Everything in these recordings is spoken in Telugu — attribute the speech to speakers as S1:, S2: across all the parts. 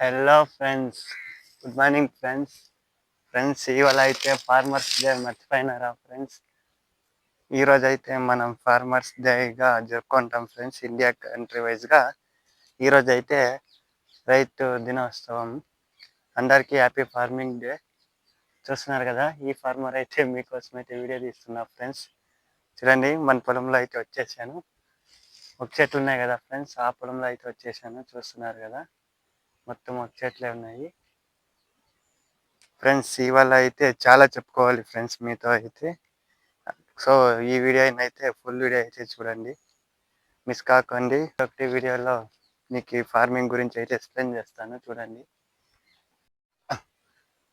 S1: Hello friends good morning friends friends ఇవాళ అయితే ఫార్మర్స్ డే మర్చిపోయినారా ఫ్రెండ్స్ ఈరోజు అయితే మనం ఫార్మర్స్ డేగా జరుపుకుంటాం ఫ్రెండ్స్ ఇండియా కంట్రీ వైజ్గా ఈరోజు అయితే రైతు దినోత్సవం. అందరికీ హ్యాపీ ఫార్మింగ్ డే చూస్తున్నారు కదా ఈ ఫార్మర్ అయితే మీకోసం అయితే వీడియో తీస్తున్నా ఫ్రెండ్స్ చూడండి మన పొలంలో అయితే వచ్చేసాను. ఒక చెట్లు ఉన్నాయి కదా ఫ్రెండ్స్ ఆ పొలంలో అయితే వచ్చేసాను చూస్తున్నారు కదా. మొత్తం వచ్చేట్లే ఉన్నాయి. ఫ్రెండ్స్ ఇవాళ అయితే చాలా చెప్పుకోవాలి ఫ్రెండ్స్ మీతో అయితే. సో ఈ వీడియో అయితే ఫుల్ వీడియో అయితే చూడండి. మిస్ కాకండి. ఒకటి వీడియోలో మీకు ఫార్మింగ్ గురించి అయితే ఎక్స్ప్లెయిన్ చేస్తాను చూడండి.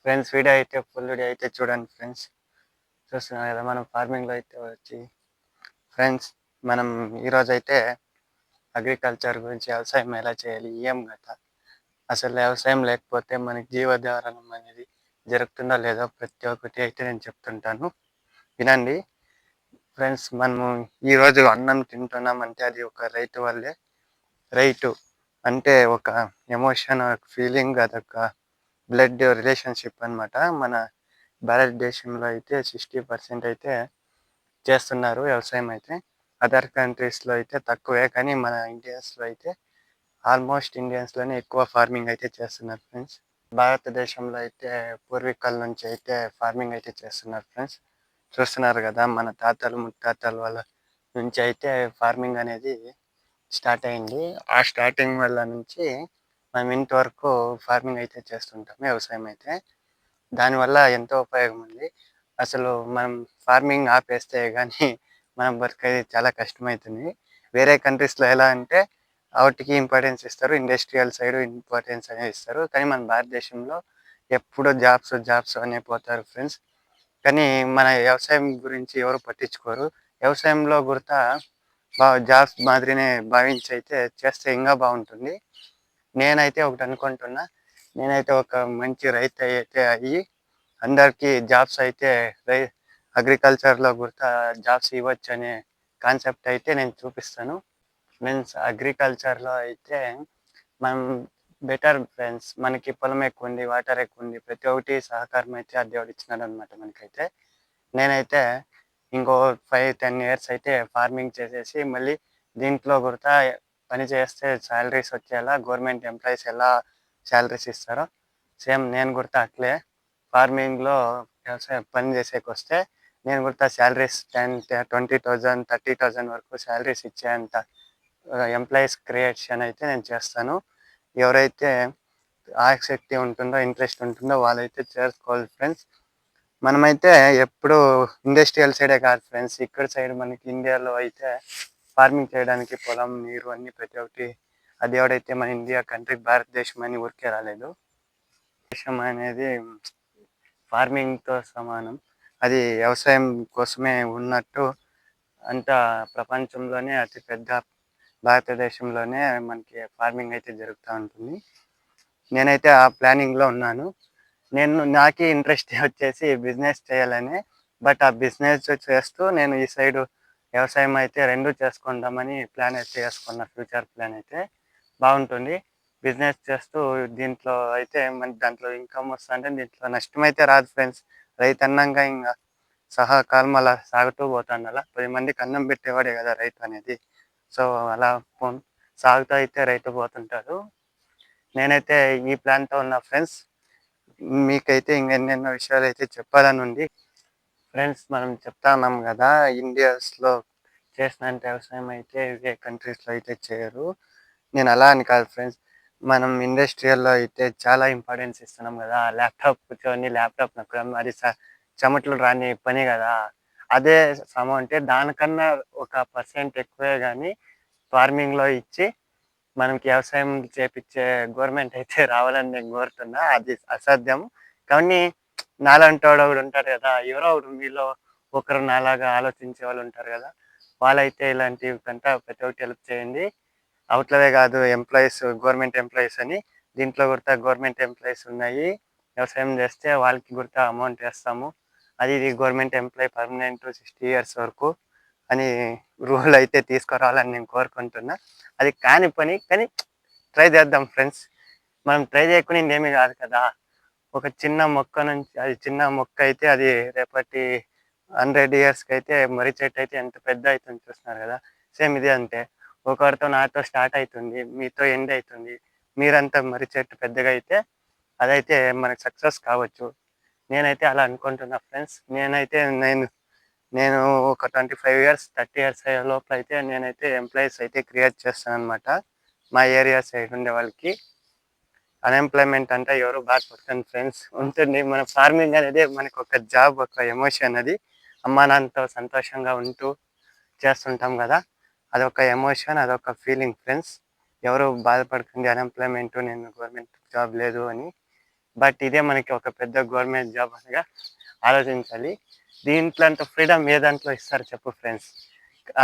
S1: ఫ్రెండ్స్ వీడియో అయితే ఫుల్ వీడియో అయితే చూడండి ఫ్రెండ్స్ చూస్తున్నాం కదా మనం ఫార్మింగ్లో అయితే వచ్చి. ఫ్రెండ్స్ మనం ఈరోజైతే అగ్రికల్చర్ గురించి వ్యవసాయం ఎలా చేయాలి ఏం కదా అసలు వ్యవసాయం లేకపోతే మనకి జీవధారణం అనేది జరుగుతుందా లేదో ప్రతి ఒక్కటి అయితే నేను చెప్తుంటాను. వినండి. ఫ్రెండ్స్ మనము ఈరోజు అన్నం తింటున్నాం అంటే అది ఒక రైతు వల్లే. రైతు అంటే ఒక ఎమోషన్ ఫీలింగ్ అదొక బ్లడ్ రిలేషన్షిప్ అన్నమాట. మన భారతదేశంలో అయితే సిక్స్టీ పర్సెంట్ అయితే చేస్తున్నారు వ్యవసాయం అయితే. అదర్ కంట్రీస్లో అయితే తక్కువే కానీ మన ఇండియాస్లో అయితే ఆల్మోస్ట్ ఇండియన్స్లోనే ఎక్కువ ఫార్మింగ్ అయితే చేస్తున్నారు ఫ్రెండ్స్. భారతదేశంలో అయితే పూర్వీకుల నుంచి అయితే ఫార్మింగ్ అయితే చేస్తున్నారు ఫ్రెండ్స్. చూస్తున్నారు కదా మన తాతలు ముత్తాతల వాళ్ళ నుంచి అయితే ఫార్మింగ్ అనేది స్టార్ట్ అయింది. ఆ స్టార్టింగ్ వల్ల నుంచి మనం ఇంతవరకు ఫార్మింగ్ అయితే చేస్తుంటాం వ్యవసాయం అయితే. దానివల్ల ఎంతో ఉపయోగం ఉంది. అసలు మనం ఫార్మింగ్ ఆపేస్తే కానీ మనం బతికేది చాలా కష్టమవుతుంది. వేరే కంట్రీస్లో ఎలా అంటే వాటికి ఇంపార్టెన్స్ ఇస్తారు. ఇండస్ట్రియల్ సైడ్ ఇంపార్టెన్స్ అనేది ఇస్తారు. కానీ మన భారతదేశంలో ఎప్పుడో జాబ్స్ జాబ్స్ అనే పోతారు ఫ్రెండ్స్ కానీ మన వ్యవసాయం గురించి ఎవరు పట్టించుకోరు. వ్యవసాయంలో గుర్తా బాగా జాబ్స్ మాదిరినే భావించి అయితే చేస్తే ఇంకా బాగుంటుంది. నేనైతే ఒకటి అనుకుంటున్నా. నేనైతే ఒక మంచి రైతు అయితే అయ్యి అందరికీ జాబ్స్ అయితే రై అగ్రికల్చర్లో గుర్తా జాబ్స్ ఇవ్వచ్చు అనే కాన్సెప్ట్ అయితే నేను చూపిస్తాను. మీన్స్ అగ్రికల్చర్లో అయితే మనం బెటర్ ఫ్రెండ్స్ మనకి పొలం ఎక్కువ ఉంది వాటర్ ఎక్కువ ఉంది ప్రతి ఒక్కటి సహకారం అయితే ఆ దేవుడు ఇచ్చినాడు అనమాట మనకైతే. నేనైతే ఇంకో ఫైవ్ టెన్ ఇయర్స్ అయితే ఫార్మింగ్ చేసేసి మళ్ళీ దీంట్లో కూడా పని చేస్తే శాలరీస్ వచ్చేలా గవర్నమెంట్ ఎంప్లాయీస్ ఎలా శాలరీస్ ఇస్తారో సేమ్ నేను కూడా అట్లే. ఫార్మింగ్లో వ్యవసాయం పని చేసేకి వస్తే నేను కూడా salaries ten twenty thousand thirty thousand వరకు శాలరీస్ ఇచ్చేంత ఎంప్లాయీస్ క్రియేషన్ అయితే నేను చేస్తాను. ఎవరైతే ఆసక్తి ఉంటుందో ఇంట్రెస్ట్ ఉంటుందో వాళ్ళైతే చేసుకోవాలి ఫ్రెండ్స్ మనమైతే ఎప్పుడు ఇండస్ట్రియల్ సైడే కాదు ఫ్రెండ్స్ ఇక్కడ సైడ్ మనకి ఇండియాలో అయితే ఫార్మింగ్ చేయడానికి పొలం నీరు అన్ని ప్రతి ఒక్కటి అది ఎవడైతే మన ఇండియా కంట్రీ భారతదేశం అని ఊరికే రాలేదు. దేశం అనేది ఫార్మింగ్తో సమానం. అది వ్యవసాయం కోసమే ఉన్నట్టు అంత ప్రపంచంలోనే అతిపెద్ద భారతదేశంలోనే మనకి ఫార్మింగ్ అయితే జరుగుతూ ఉంటుంది. నేనైతే ఆ ప్లానింగ్లో ఉన్నాను. నేను నాకే ఇంట్రెస్ట్ వచ్చేసి బిజినెస్ చేయాలని బట్ ఆ బిజినెస్ చేస్తూ నేను ఈ సైడు వ్యవసాయం అయితే రెండు చేసుకుందామని ప్లాన్ అయితే చేసుకున్న ఫ్యూచర్ ప్లాన్ అయితే బాగుంటుంది. బిజినెస్ చేస్తూ దీంట్లో అయితే మన దాంట్లో ఇన్కమ్ వస్తుంటే దీంట్లో నష్టం అయితే రాదు ఫ్రెండ్స్ రైతు అన్నంగా ఇంకా సహకాలం అలా సాగుతూ పోతాను అలా పది మందికి అన్నం పెట్టేవాడే కదా రైతు అనేది. సో అలా సాగుతూ అయితే రైతు పోతుంటాడు. నేనైతే ఈ ప్లాన్తో ఉన్న ఫ్రెండ్స్ మీకైతే ఇంకెన్నెన్నో విషయాలు అయితే చెప్పాలని ఉంది. ఫ్రెండ్స్ మనం చెప్తా ఉన్నాం కదా ఇండియాస్లో చేసినంత వ్యవసాయం అయితే వేరే కంట్రీస్లో అయితే చేయరు. నేను అలా అని కాదు ఫ్రెండ్స్ మనం ఇండస్ట్రియల్లో అయితే చాలా ఇంపార్టెన్స్ ఇస్తున్నాం కదా ల్యాప్టాప్ కూర్చొని ల్యాప్టాప్ నొక్కడం అది చెమటలు రాని పని కదా. అదే సమ అంటే దానికన్నా ఒక పర్సెంట్ ఎక్కువే కానీ ఫార్మింగ్లో ఇచ్చి మనకి వ్యవసాయం చేపించే గవర్నమెంట్ అయితే రావాలని నేను కోరుతున్నా. అది అసాధ్యం కానీ నాలాంటి వాడు ఒకడు ఉంటారు కదా ఎవరో ఒకడు మీలో ఒకరు నాలాగా ఆలోచించే వాళ్ళు ఉంటారు కదా వాళ్ళైతే ఇలాంటివి కంటే ప్రతి ఒక్కటి హెల్ప్ చేయండి. అవుట్లవే కాదు ఎంప్లాయీస్ గవర్నమెంట్ ఎంప్లాయీస్ అని దీంట్లో కూడా గవర్నమెంట్ ఎంప్లాయీస్ ఉన్నాయి. వ్యవసాయం చేస్తే వాళ్ళకి కూడా అమౌంట్ వేస్తాము. అది ఇది government employee permanent sixty years వరకు అని రూల్ అయితే తీసుకురావాలని నేను కోరుకుంటున్నా. అది కాని పని కానీ ట్రై చేద్దాం ఫ్రెండ్స్. మనం ట్రై చేయకునేది ఏమీ కాదు కదా. ఒక చిన్న మొక్క నుంచి అది చిన్న మొక్క అయితే అది రేపటి హండ్రెడ్ ఇయర్స్కి అయితే మర్రి చెట్టు అయితే ఎంత పెద్ద అవుతుంది చూస్తున్నారు కదా. సేమ్ ఇదే అంతే. ఒకరితో నాతో స్టార్ట్ అవుతుంది మీతో ఎండ్ అవుతుంది. మీరంతా మర్రి చెట్టు పెద్దగా అయితే అదైతే మనకు సక్సెస్ కావచ్చు. నేనైతే అలా అనుకుంటున్నా ఫ్రెండ్స్. నేనైతే నేను నేను ఒక twenty five years thirty years అయ్యే లోపల అయితే నేనైతే ఎంప్లాయీస్ అయితే క్రియేట్ చేస్తాను అనమాట మా ఏరియా సైడ్ ఉండే వాళ్ళకి. అన్ఎంప్లాయ్మెంట్ అంటే ఎవరు బాధపడుతుంది ఫ్రెండ్స్. ఉంటుంది మన ఫార్మింగ్ అనేది మనకు ఒక జాబ్ ఒక ఎమోషన్ అది. అమ్మా నాన్నతో సంతోషంగా ఉంటూ చేస్తుంటాం కదా. అదొక ఎమోషన్ అదొక ఫీలింగ్ ఫ్రెండ్స్. ఎవరు బాధపడుతుంది అన్ఎంప్లాయ్మెంట్ నేను గవర్నమెంట్ జాబ్ లేదు అని. బట్ ఇదే మనకి ఒక పెద్ద గవర్నమెంట్ జాబ్ అనగా ఆలోచించాలి. దీంట్లో అంత ఫ్రీడమ్ ఏ దాంట్లో ఇస్తారు చెప్పు ఫ్రెండ్స్?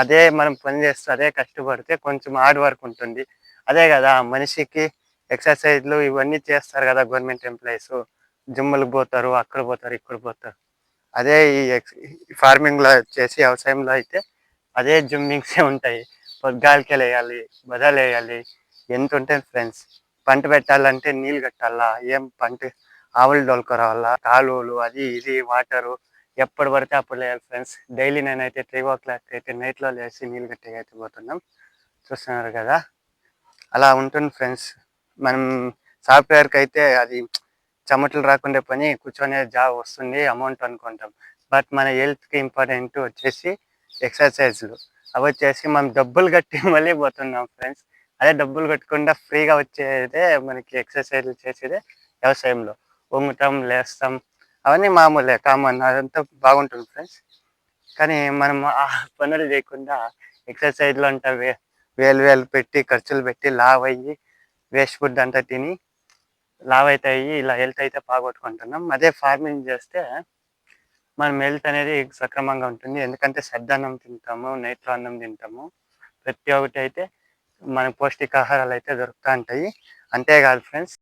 S1: అదే మనం పని చేస్తూ అదే కష్టపడితే కొంచెం హార్డ్ వర్క్ ఉంటుంది. అదే కదా మనిషికి ఎక్సర్సైజ్లు ఇవన్నీ చేస్తారు కదా గవర్నమెంట్ ఎంప్లాయీస్. జిమ్లకు పోతారు అక్కడ పోతారు ఇక్కడ పోతారు. అదే ఈ ఎక్స్ ఫార్మింగ్లో చేసి వ్యవసాయంలో అయితే అదే జిమ్మింగ్సే ఉంటాయి. పొద్దుగాలకే వేయాలి బదాలు వేయాలి ఎంత ఉంటుంది ఫ్రెండ్స్? పంట పెట్టాలంటే నీళ్ళు కట్టాలా? ఏం పంట ఆవులు దొలకరావాలా కాలువలు అది ఇది వాటరు ఎప్పుడు పడితే అప్పుడు లేదు ఫ్రెండ్స్. డైలీ నేనైతే త్రీ ఓ క్లాక్ అయితే నైట్లో లేచి నీళ్ళు కట్టేకి అయితే పోతున్నాం. చూస్తున్నారు కదా? అలా ఉంటుంది ఫ్రెండ్స్. మనం సాఫ్ట్వేర్కి అయితే అది చెమటలు రాకుండా పని కూర్చొనే జాబ్ వస్తుంది అమౌంట్ అనుకుంటాం. బట్ మన హెల్త్కి ఇంపార్టెంట్ వచ్చేసి ఎక్సర్సైజ్లు. అవి వచ్చేసి మనం డబ్బులు కట్టి మళ్ళీ పోతున్నాం ఫ్రెండ్స్. అదే డబ్బులు కట్టకుండా ఫ్రీగా వచ్చేదే మనకి ఎక్సర్సైజ్లు చేసేదే వ్యవసాయంలో. వంగుతాం లేస్తాం అవన్నీ మామూలే కామన్ అదంతా బాగుంటుంది ఫ్రెండ్స్ కానీ మనం ఆ పనులు చేయకుండా ఎక్సర్సైజ్లు అంట వే వేలు వేలు పెట్టి ఖర్చులు పెట్టి లావ్ అయ్యి వేస్ట్ ఫుడ్ అంతా తిని లావ్ అయితే అయ్యి ఇలా హెల్త్ అయితే బాగొట్టుకుంటున్నాం. అదే ఫార్మింగ్ చేస్తే మనం హెల్త్ అనేది సక్రమంగా ఉంటుంది. ఎందుకంటే సద్దన్నం తింటాము నైట్లో అన్నం తింటాము. ప్రతి ఒక్కటి అయితే మనకు పౌష్టికాహారాలు అయితే దొరుకుతూ ఉంటాయి. అంతేకాదు ఫ్రెండ్స్